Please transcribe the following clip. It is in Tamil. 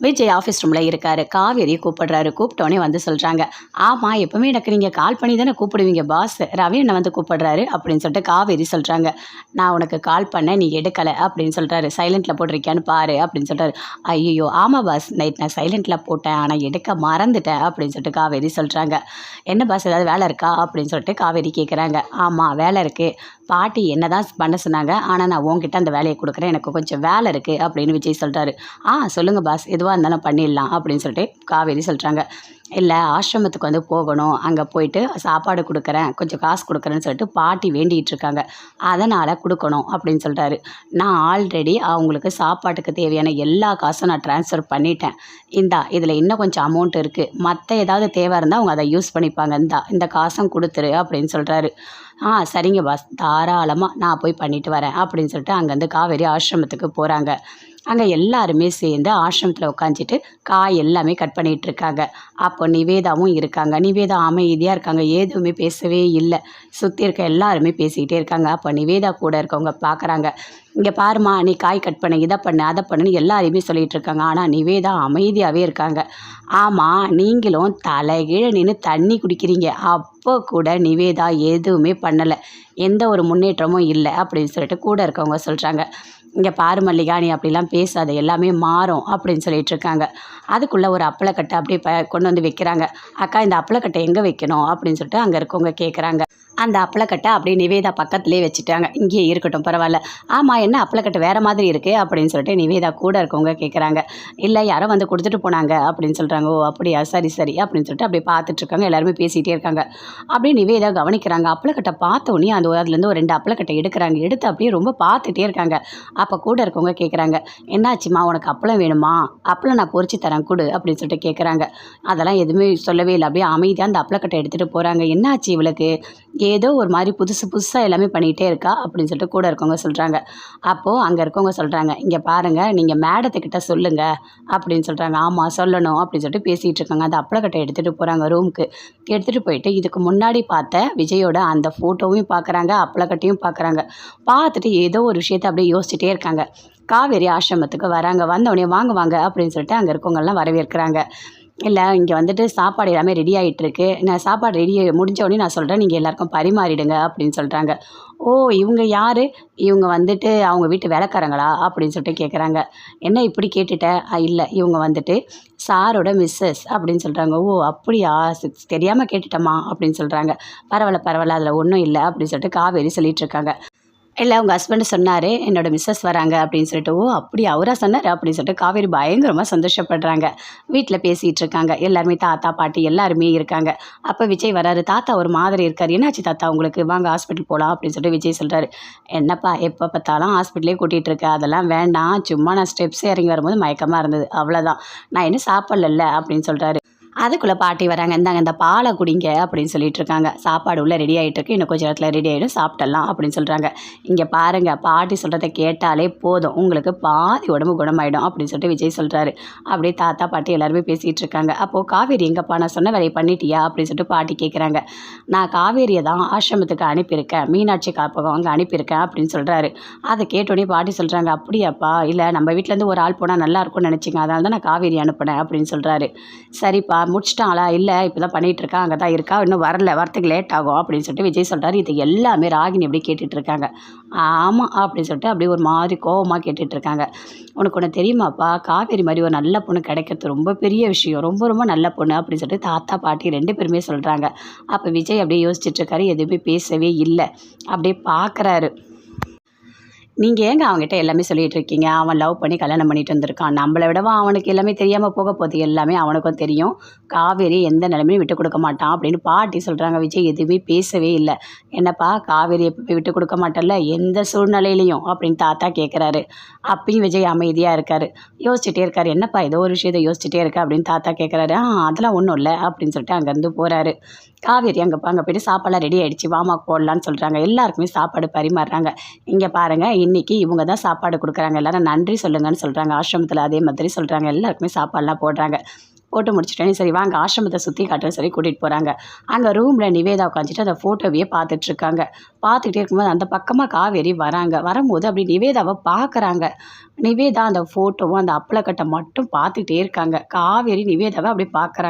விஜய் ஆஃபீஸ் ரூமில் இருக்காரு. காவேரி கூப்பிடுறாரு. கூப்பிட்டோன்னே வந்து சொல்கிறாங்க ஆமாம் எப்போவுமே எனக்கு நீங்கள் கால் பண்ணி தானே கூப்பிடுவீங்க பாஸ் ரவி என்னை வந்து கூப்பிடுறாரு அப்படின்னு சொல்லிட்டு காவேரி சொல்கிறாங்க நான் உனக்கு கால் பண்ணேன் நீ எடுக்கலை அப்படின்னு சொல்கிறாரு சைலண்ட்டில் போட்டிருக்கியான்னு பாரு அப்படின்னு சொல்கிறாரு ஐயோ ஆமாம் பாஸ் நைட் நான் சைலண்ட்டில் போட்டேன் ஆனால் எடுக்க மறந்துட்டேன் அப்படின்னு சொல்லிட்டு காவேரி சொல்கிறாங்க என்ன பாஸ் ஏதாவது வேலை இருக்கா? அப்படின்னு சொல்லிட்டு காவேரி கேட்குறாங்க ஆமாம் வேலை இருக்குது பாட்டி என்ன தான் பண்ண சொன்னாங்க ஆனால் நான் உன்கிட்ட அந்த வேலையை கொடுக்குறேன் எனக்கு கொஞ்சம் வேலை இருக்குது அப்படின்னு விஜய் சொல்கிறாரு ஆ சொல்லுங்கள் பாஸ் எதுவாக இருந்தாலும் பண்ணிடலாம் அப்படின்னு சொல்லிட்டு காவேரி சொல்கிறாங்க இல்லை ஆசிரமத்துக்கு வந்து போகணும். அங்கே போயிட்டு சாப்பாடு கொடுக்குறேன் கொஞ்சம் காசு கொடுக்குறேன்னு சொல்லிட்டு பாட்டி வேண்டிகிட்டு இருக்காங்க. அதனால் கொடுக்கணும் அப்படின்னு சொல்கிறாரு நான் ஆல்ரெடி அவங்களுக்கு சாப்பாட்டுக்கு தேவையான எல்லா காசும் நான் ட்ரான்ஸ்ஃபர் பண்ணிட்டேன். இந்தா இதில் இன்னும் கொஞ்சம் அமௌண்ட் இருக்குது மற்ற ஏதாவது தேவை இருந்தால் அவங்க அதை யூஸ் பண்ணிப்பாங்க. இந்தா இந்த காசும் கொடுத்துரு அப்படின்னு சொல்கிறாரு ஆ சரிங்க பாஸ் தாராளமாக நான் போய் பண்ணிட்டு வரேன் அப்படின்னு சொல்லிட்டு அங்கேருந்து காவேரி ஆசிரமத்துக்கு போகிறாங்க அங்கே எல்லாருமே சேர்ந்து ஆசிரமத்தில் உட்காந்துட்டு காய் எல்லாமே கட் பண்ணிகிட்டு இருக்காங்க அப்போ நிவேதாவும் இருக்காங்க. நிவேதா அமைதியாக இருக்காங்க. எதுவுமே பேசவே இல்லை. சுற்றி இருக்க எல்லாருமே பேசிக்கிட்டே இருக்காங்க. அப்போ நிவேதா கூட இருக்கவங்க பார்க்குறாங்க இங்கே பாருமா நீ காய் கட் பண்ணு இதை பண்ணு அதை பண்ணுன்னு எல்லாரையுமே சொல்லிகிட்டு இருக்காங்க ஆனால் நிவேதா அமைதியாகவே இருக்காங்க. ஆமாம் நீங்களும் தலைகீழ நின்று தண்ணி குடிக்கிறீங்க. அப்போ கூட நிவேதா எதுவுமே பண்ணலை. எந்த ஒரு முன்னேற்றமும் இல்லை அப்படின்னு சொல்லிட்டு கூட இருக்கவங்க சொல்கிறாங்க இங்கே பாரு மல்லிகா நீ அப்படிலாம் பேசாத. எல்லாமே மாறும் அப்படின்னு சொல்லிட்டு இருக்காங்க அதுக்குள்ளே ஒரு அப்பளக்கட்டை அப்படியே ப கொண்டு வந்து வைக்கிறாங்க. அக்கா இந்த அப்பளக்கட்டை எங்கே வைக்கணும் அப்படின்னு சொல்லிட்டு அங்கே இருக்கவங்க கேட்குறாங்க. அந்த அப்பளக்கட்டை அப்படியே நிவேதா பக்கத்துலேயே வச்சுட்டாங்க. இங்கேயே இருக்கட்டும் பரவாயில்ல. ஆமாம் என்ன அப்பளக்கட்டை வேறு மாதிரி இருக்குது அப்படின்னு சொல்லிட்டு நிவேதா கூட இருக்கவங்க கேட்குறாங்க இல்லை யாரோ வந்து கொடுத்துட்டு போனாங்க அப்படின்னு சொல்கிறாங்க ஓ அப்படியா? சரி சரி அப்படின்னு சொல்லிட்டு அப்படியே பார்த்துட்ருக்காங்க எல்லாருமே பேசிகிட்டே இருக்காங்க. அப்படியே நிவேதா கவனிக்கிறாங்க. அப்பளக்கட்டை பார்த்தோன்னே அந்த அதுலேருந்து ஒரு ரெண்டு அப்பளக்கட்டை எடுக்கிறாங்க. எடுத்து அப்படியே ரொம்ப பார்த்துட்டே இருக்காங்க. அப்போ கூட இருக்கவங்க கேட்குறாங்க என்னாச்சுமா உனக்கு அப்பளம் வேணுமா? அப்பளம் நான் பொறிச்சு தரேன் கொடு அப்படின்னு சொல்லிட்டு கேட்குறாங்க அதெல்லாம் எதுவுமே சொல்லவே இல்லை. அப்படியே அமைதியாக அந்த அப்பளக்கட்டை எடுத்துகிட்டு போகிறாங்க என்னாச்சு இவளுக்கு? ஏதோ ஒரு மாதிரி புதுசு புதுசாக எல்லாமே பண்ணிகிட்டே இருக்கா அப்படின்னு சொல்லிட்டு கூட இருக்கவங்க சொல்கிறாங்க அப்போது அங்கே இருக்கவங்க சொல்கிறாங்க இங்கே பாருங்கள் நீங்கள் மேடத்துக்கிட்ட சொல்லுங்கள் அப்படின்னு சொல்கிறாங்க ஆமாம் சொல்லணும் அப்படின்னு சொல்லிட்டு பேசிகிட்டு இருக்காங்க. அந்த அப்பளக்கட்டை எடுத்துகிட்டு போகிறாங்க ரூமுக்கு. எடுத்துகிட்டு போயிட்டு இதுக்கு முன்னாடி பார்த்த விஜயோட அந்த ஃபோட்டோவையும் பார்க்குறாங்க அப்பளக்கட்டையும் பார்க்குறாங்க பார்த்துட்டு ஏதோ ஒரு விஷயத்தை அப்படியே யோசிச்சுட்டே இருக்காங்க. காவேரி ஆசிரமத்துக்கு வராங்க. வந்தவொடனே வாங்க வாங்க அப்படின்னு சொல்லிட்டு அங்கே இருக்கவங்கெல்லாம் வரவேற்கிறாங்க. இல்லை இங்கே வந்துட்டு சாப்பாடு எல்லாமே ரெடி ஆகிட்டுருக்கு நான் சாப்பாடு ரெடி முடிஞ்ச உடனே நான் சொல்கிறேன் நீங்கள் எல்லாருக்கும் பரிமாறிடுங்க அப்படின்னு சொல்கிறாங்க ஓ இவங்க யார்? இவங்க வந்துட்டு அவங்க வீட்டு வேலைக்காரங்களா? அப்படின்னு சொல்லிட்டு கேட்குறாங்க என்ன இப்படி கேட்டுட்ட? இல்லை இவங்க வந்துட்டு சாரோட மிஸ்ஸஸ் அப்படின்னு சொல்கிறாங்க ஓ அப்படியா? தெரியாமல் கேட்டுட்டம்மா அப்படின்னு சொல்கிறாங்க பரவாயில்ல பரவாயில்ல அதில் ஒன்றும் இல்லை அப்படின்னு சொல்லிட்டு காவேரி சொல்லிகிட்ருக்காங்க இல்லை உங்கள் ஹஸ்பண்ட் சொன்னார் என்னோட மிஸ்ஸஸ் வராங்க அப்படின்னு சொல்லிட்டு ஓ அப்படி அவரா சொன்னார் அப்படின்னு சொல்லிட்டு காவேரி பயங்கரமாக சந்தோஷப்படுறாங்க. வீட்டில் பேசிகிட்டு இருக்காங்க. எல்லாருமே தாத்தா பாட்டி எல்லாருமே இருக்காங்க. அப்போ விஜய் வராரு. தாத்தா ஒரு மாதிரி இருக்கார். என்னாச்சு தாத்தா உங்களுக்கு? வாங்க ஹாஸ்பிட்டல் போகலாம் அப்படின்னு சொல்லிட்டு விஜய் சொல்கிறாரு என்னப்பா எப்போ பார்த்தாலும் ஹாஸ்பிட்டலே கூட்டிகிட்டு இருக்க? அதெல்லாம் வேண்டாம். சும்மா நான் ஸ்டெப்ஸ் இறங்கி வரும்போது மயக்கமாக இருந்தது. அவ்வளோதான் நான் இன்னும் சாப்பிடல அப்படின்னு சொல்கிறாரு அதுக்குள்ளே பாட்டி வராங்க. இந்தாங்க இந்த பாலை குடிங்க அப்படின்னு சொல்லிட்டு இருக்காங்க சாப்பாடு உள்ளே ரெடி ஆகிட்டு இருக்கு இன்னும் கொஞ்சம் நேரத்தில் ரெடி ஆகிடும் சாப்பிடலாம் அப்படின்னு சொல்கிறாங்க இங்கே பாருங்கள் பாட்டி சொல்கிறத கேட்டாலே போதும். உங்களுக்கு பாதி உடம்பு குணமாயிடும் அப்படின்னு சொல்லிட்டு விஜய் சொல்கிறாரு அப்படியே தாத்தா பாட்டி எல்லாருமே பேசிகிட்டு இருக்காங்க அப்போது காவேரி எங்கப்பா நான் சொன்ன வேலையை பண்ணிட்டியா அப்படின்னு சொல்லிட்டு பாட்டி கேட்குறாங்க நான் காவேரியை தான் ஆசிரமத்துக்கு அனுப்பியிருக்கேன். மீனாட்சி காப்பகம் அங்கே அனுப்பியிருக்கேன் அப்படின்னு சொல்கிறாரு அதை கேட்டோடனே பாட்டி சொல்கிறாங்க அப்படியாப்பா இல்லை நம்ம வீட்டிலேருந்து ஒரு ஆள் போனால் நல்லா இருக்கும்னு நினச்சிங்க. அதனால தான் நான் காவேரி அனுப்பினேன் அப்படின்னு சொல்கிறாரு சரிப்பா முடிச்சிட்டாங்களா? இல்லை இப்போ தான் பண்ணிகிட்டு இருக்கா? அங்கே தான் இருக்கா இன்னும் வரல வரத்துக்கு லேட் ஆகும் அப்படின்னு சொல்லிட்டு விஜய் சொல்கிறார் இது எல்லாமே ராகினி அப்படி கேட்டுட்டு இருக்காங்க ஆமாம் அப்படின்னு சொல்லிட்டு அப்படியே ஒரு மாதிரி கோவமாக கேட்டுட்ருக்காங்க உனக்கு ஒன்று தெரியுமாப்பா? காவேரி மாதிரி ஒரு நல்ல பொண்ணு கிடைக்கிறது ரொம்ப பெரிய விஷயம். ரொம்ப ரொம்ப நல்ல பொண்ணு அப்படின்னு சொல்லிட்டு தாத்தா பாட்டி ரெண்டு பேருமே சொல்கிறாங்க அப்போ விஜய் அப்படியே யோசிச்சுட்ருக்காரு எதுவுமே பேசவே இல்லை. அப்படியே பார்க்குறாரு நீங்கள் ஏங்க அவங்ககிட்ட எல்லாமே சொல்லிகிட்டு இருக்கீங்க அவன் லவ் பண்ணி கல்யாணம் பண்ணிட்டு வந்திருக்கான். நம்மளை விடவா அவனுக்கு எல்லாமே தெரியாமல் போக போகுது. எல்லாமே அவனுக்கும் தெரியும். காவேரி எந்த நிலைமையும் விட்டு கொடுக்க மாட்டான் அப்படின்னு பாட்டி சொல்கிறாங்க விஜய். எதுவுமே பேசவே இல்லை. என்னப்பா காவேரி எப்போ விட்டு கொடுக்க மாட்டல்ல? எந்த சூழ்நிலையிலையும் அப்படின்னு தாத்தா கேட்குறாரு அப்பயும் விஜய் அமைதியாக இருக்கார். யோசிச்சுட்டே இருக்கார். என்னப்பா ஏதோ ஒரு விஷயத்தை யோசிச்சுட்டே இருக்கா அப்படின்னு தாத்தா கேட்குறாரு ஆ அதெல்லாம் ஒன்றும் இல்லை அப்படின்னு சொல்லிட்டு அங்கேருந்து போகிறாரு காவேரி அங்கே அங்கே போய்ட்டு சாப்பாடெலாம் ரெடி ஆகிடுச்சு வாமா போடலான்னு சொல்கிறாங்க எல்லாருக்குமே சாப்பாடு பரிமாறுறாங்க. இங்கே பாருங்கள் இன்றைக்கி இவங்க தான் சாப்பாடு கொடுக்குறாங்க. எல்லாரும் நன்றி சொல்லுங்கன்னு சொல்கிறாங்க ஆசிரமத்தில் அதே மாதிரி சொல்கிறாங்க எல்லாருக்குமே சாப்பாடெலாம் போடுறாங்க. போட்டு முடிச்சிட்டேன்னு சரி வாங்க ஆசிரமத்தை சுற்றி காட்டுறேன்னு சொல்லி கூட்டிகிட்டு போகிறாங்க அங்கே ரூமில் நிவேதா உட்காந்துட்டு அந்த ஃபோட்டோவையே பார்த்துட்ருக்காங்க பார்த்துக்கிட்டே இருக்கும்போது அந்த பக்கமாக காவேரி வராங்க. வரும்போது அப்படி நிவேதாவை பார்க்குறாங்க. நிவேதா அந்த ஃபோட்டோவும் அந்த அப்பளக்கட்டை மட்டும் பார்த்துக்கிட்டே இருக்காங்க. காவேரி நிவேதாவை அப்படி பார்க்குறாங்க.